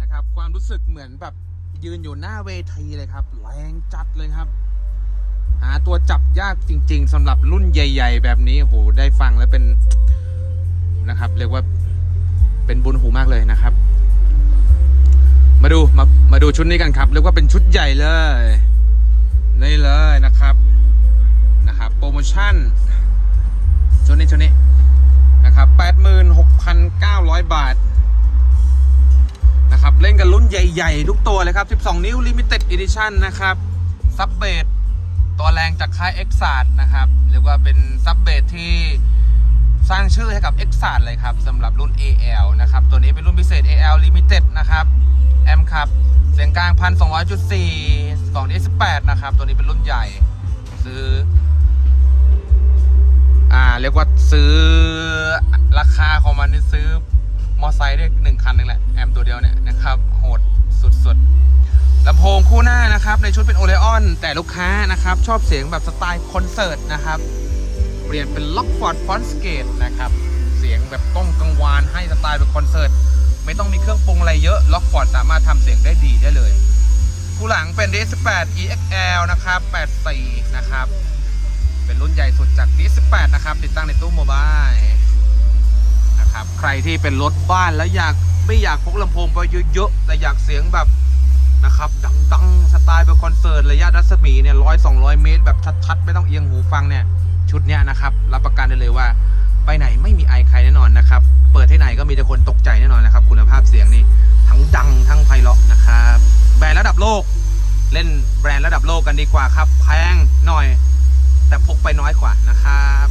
นะครับ ความรู้สึกเหมือนแบบยืนอยู่หน้าเวทีเลยครับ แรงจัดเลยครับ หาตัวจับยากจริง ๆสำหรับรุ่นใหญ่ ๆ แบบนี้โอ้โหได้ฟังแล้วเป็นนะครับ เรียกว่าเป็นบุญหูมากเลยนะครับ มาดูมามาดูชุดนี้กันครับเรียกว่าเป็นชุดใหญ่เลยนี่เลยนะครับนะครับโปรโมชั่นชุดนี้ชุดนี้นะครับ 86,900 บาท ใหญ่ๆ ทุกตัวเลยครับ 12 นิ้ว Limited Edition นะครับ ซับเบดตัวแรงจากค่าย e x a r นะครับ เรียกว่าเป็นซับเบดที่สร้างชื่อให้กับ e x a r เลยครับสำหรับรุ่น AL นะครับ ตัวนี้เป็นรุ่นพิเศษ AL Limited นะครับ แอมครับ เสียงกลางพันสองร้อยจุดสี่สองดีสิบแปดนะครับ ตัวนี้เป็นรุ่นใหญ่ ซื้อ อ่า เรียกว่าซื้อราคาของมันนี่ซื้อ มอไซค์ได้หนึ่งคันนึงแหละ แอมตัวเดียวเนี่ยนะครับ โหดสุดๆลำโพงคู่หน้านะครับ ในชุดเป็นโอเลออนแต่ลูกค้านะครับ ชอบเสียงแบบสไตล์คอนเสิร์ตนะครับ เปลี่ยนเป็นล็อกฟอร์ดฟอนสเกตนะครับเสียงแบบก้องกังวานให้สไตล์แบบคอนเสิร์ตไม่ต้องมีเครื่องปรุงอะไรเยอะล็อกฟอร์ดสามารถทำเสียงได้ดีได้เลยคู่หลังเป็น D18 EXL นะครับ84นะครับ เป็นรุ่นใหญ่สุดจาก D18 นะครับ ติดตั้งในตู้โมบาย นะครับ ใครที่เป็นรถบ้านแล้วอยากไม่อยากพกลำโพงไปเยอะๆแต่อยากเสียงแบบนะครับดังๆสไตล์แบบคอนเสิร์ตระยะรัศมีเนี่ยร้อยสองร้อยเมตร แบบชัดๆ ไม่ต้องเอียงหูฟังเนี่ย ชุดเนี้ยนะครับ รับประกันได้เลยว่า ไปไหนไม่มีไอใครแน่นอนนะครับ เปิดที่ไหนก็มีแต่คนตกใจแน่นอนนะครับ คุณภาพเสียงนี้ทั้งดังทั้งไพเราะนะครับแบรนด์ระดับโลก เล่นแบรนด์ระดับโลกกันดีกว่าครับ แพงหน่อย แต่พกไปน้อยกว่านะครับ